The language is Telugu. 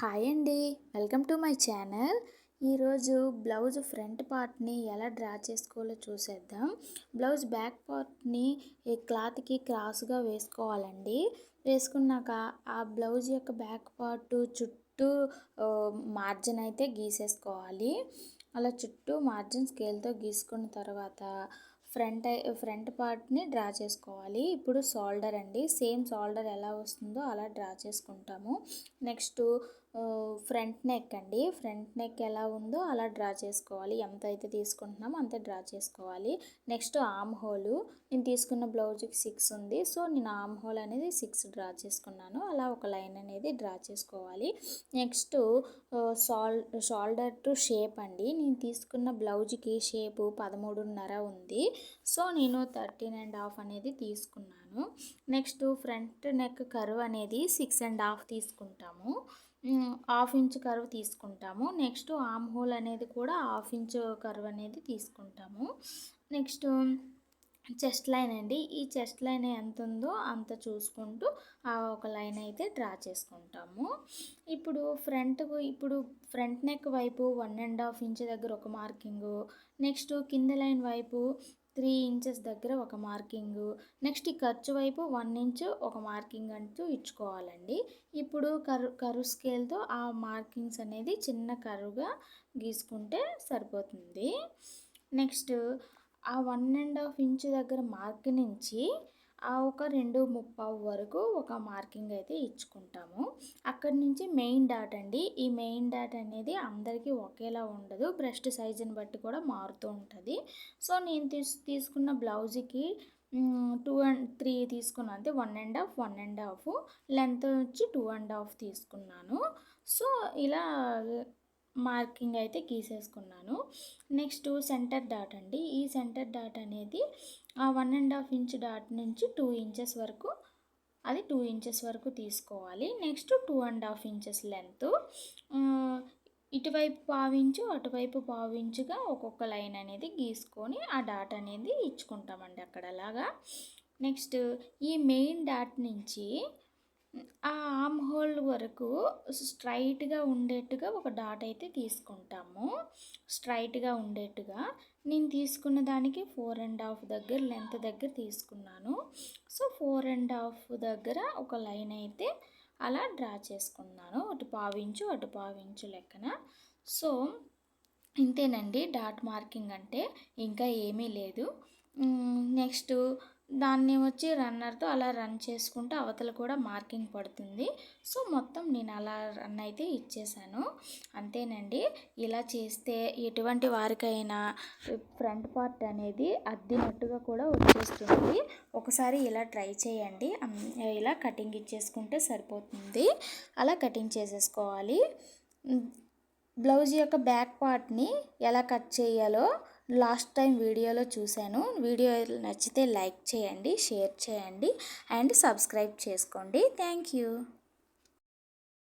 హాయ్ అండి. Welcome to my channel. ఈరోజు బ్లౌజ్ ఫ్రంట్ పార్ట్ని ఎలా డ్రా చేసుకోవాలో చూసేద్దాం. బ్లౌజ్ బ్యాక్ పార్ట్ని ఈ క్లాత్కి క్రాస్గా వేసుకోవాలండి. వేసుకున్నాక ఆ బ్లౌజ్ యొక్క బ్యాక్ పార్ట్ చుట్టూ మార్జిన్ అయితే గీసేసుకోవాలి. అలా చుట్టూ మార్జిన్ స్కేల్తో గీసుకున్న తర్వాత ఫ్రంట్ ఫ్రంట్ పార్ట్ని డ్రా చేసుకోవాలి. ఇప్పుడు షోల్డర్ అండి. సేమ్ షోల్డర్ ఎలా వస్తుందో అలా డ్రా చేసుకుంటాము. నెక్స్ట్ ఫ్రంట్ నెక్ అండి. ఫ్రంట్ నెక్ ఎలా ఉందో అలా డ్రా చేసుకోవాలి. ఎంత అయితే తీసుకుంటున్నామో అంతే డ్రా చేసుకోవాలి. Next arm hole. నేను తీసుకున్న బ్లౌజ్కి సిక్స్ ఉంది. సో నేను ఆమ్ హోల్ అనేది సిక్స్ డ్రా చేసుకున్నాను. అలా ఒక లైన్ అనేది డ్రా చేసుకోవాలి. Next shawl shoulder to shape అండి. నేను తీసుకున్న బ్లౌజ్కి షేపు పదమూడున్నర ఉంది. సో నేను థర్టీన్ అండ్ హాఫ్ అనేది తీసుకున్నాను. నెక్స్ట్ ఫ్రంట్ నెక్ కర్వ్ అనేది సిక్స్ అండ్ హాఫ్ తీసుకుంటాము. హాఫ్ ఇంచ్ కర్వ్ తీసుకుంటాము. నెక్స్ట్ ఆమ్ హోల్ అనేది కూడా హాఫ్ ఇంచ్ కర్వ్ అనేది తీసుకుంటాము. నెక్స్ట్ చెస్ట్ లైన్ అండి. ఈ చెస్ట్ లైన్ ఎంత ఉందో అంత చూసుకుంటూ ఆ ఒక లైన్ అయితే డ్రా చేసుకుంటాము. ఇప్పుడు ఫ్రంట్ ఇప్పుడు ఫ్రంట్ నెక్ వైపు వన్ అండ్ హాఫ్ ఇంచ్ దగ్గర ఒక మార్కింగు. నెక్స్ట్ కింద లైన్ వైపు త్రీ ఇంచెస్ దగ్గర ఒక మార్కింగు. నెక్స్ట్ ఈ ఖర్చు వైపు వన్ ఇంచ్ ఒక మార్కింగ్ అంటూ ఇచ్చుకోవాలండి. ఇప్పుడు కరు కరు స్కేల్తో ఆ మార్కింగ్స్ అనేది చిన్న కరువుగా గీసుకుంటే సరిపోతుంది. నెక్స్ట్ ఆ వన్ అండ్ హాఫ్ ఇంచ్ దగ్గర మార్క్ నుంచి ఒక రెండు ముప్పావు వరకు ఒక మార్కింగ్ అయితే ఇచ్చుకుంటాము. అక్కడి నుంచి మెయిన్ డాట్ అండి. ఈ మెయిన్ డాట్ అనేది అందరికీ ఒకేలా ఉండదు. బ్రెస్ట్ సైజుని బట్టి కూడా మారుతూ ఉంటుంది. సో నేను తీసు తీసుకున్న బ్లౌజ్కి టూ అండ్ త్రీ తీసుకున్నాను అంటే one and half one and half. Length వచ్చి టూ అండ్ హాఫ్ తీసుకున్నాను. సో ఇలా మార్కింగ్ అయితే గీసేసుకున్నాను. నెక్స్ట్ సెంటర్ డాట్ అండి. ఈ సెంటర్ డాట్ అనేది ఆ one and half inch dot నుంచి టూ ఇంచెస్ వరకు అది టూ ఇంచెస్ వరకు తీసుకోవాలి. Next two and half inches length. ఇటువైపు పావించు అటువైపు పావించుగా ఒక్కొక్క లైన్ అనేది గీసుకొని ఆ డాట్ అనేది ఇచ్చుకుంటామండి అక్కడ అలాగా నెక్స్ట్ ఈ మెయిన్ డాట్ నుంచి ఆ ఆమ్ హోల్ వరకు స్ట్రైట్గా ఉండేట్టుగా ఒక డాట్ అయితే తీసుకుంటాము. స్ట్రైట్గా ఉండేట్టుగా నేను తీసుకున్న దానికి ఫోర్ అండ్ హాఫ్ దగ్గర లెంత్ దగ్గర తీసుకున్నాను. సో ఫోర్ అండ్ హాఫ్ దగ్గర ఒక లైన్ అయితే అలా డ్రా చేసుకున్నాను. అటు పావించు అటు పావించు లెక్కన. సో ఇంతేనండి డాట్ మార్కింగ్ అంటే. ఇంకా ఏమీ లేదు. నెక్స్ట్ దాన్ని వచ్చి రన్నర్తో అలా రన్ చేసుకుంటూ అవతల కూడా మార్కింగ్ పడుతుంది. సో మొత్తం నేను అలా రన్ అయితే ఇచ్చేసాను. అంతేనండి. ఇలా చేస్తే ఎటువంటి వారికైనా ఫ్రంట్ పార్ట్ అనేది అద్దినట్టుగా కూడా వచ్చేస్తుంది. ఒకసారి ఇలా ట్రై చేయండి. ఇలా కటింగ్ ఇచ్చేసుకుంటే సరిపోతుంది. అలా కటింగ్ చేసేసుకోవాలి. బ్లౌజ్ యొక్క బ్యాక్ పార్ట్ని ఎలా కట్ చేయాలో లాస్ట్ టైం వీడియోలో చూశాను. వీడియో నచ్చితే లైక్ చేయండి షేర్ చేయండి అండ్ సబ్స్క్రైబ్ చేసుకోండి. Thank you.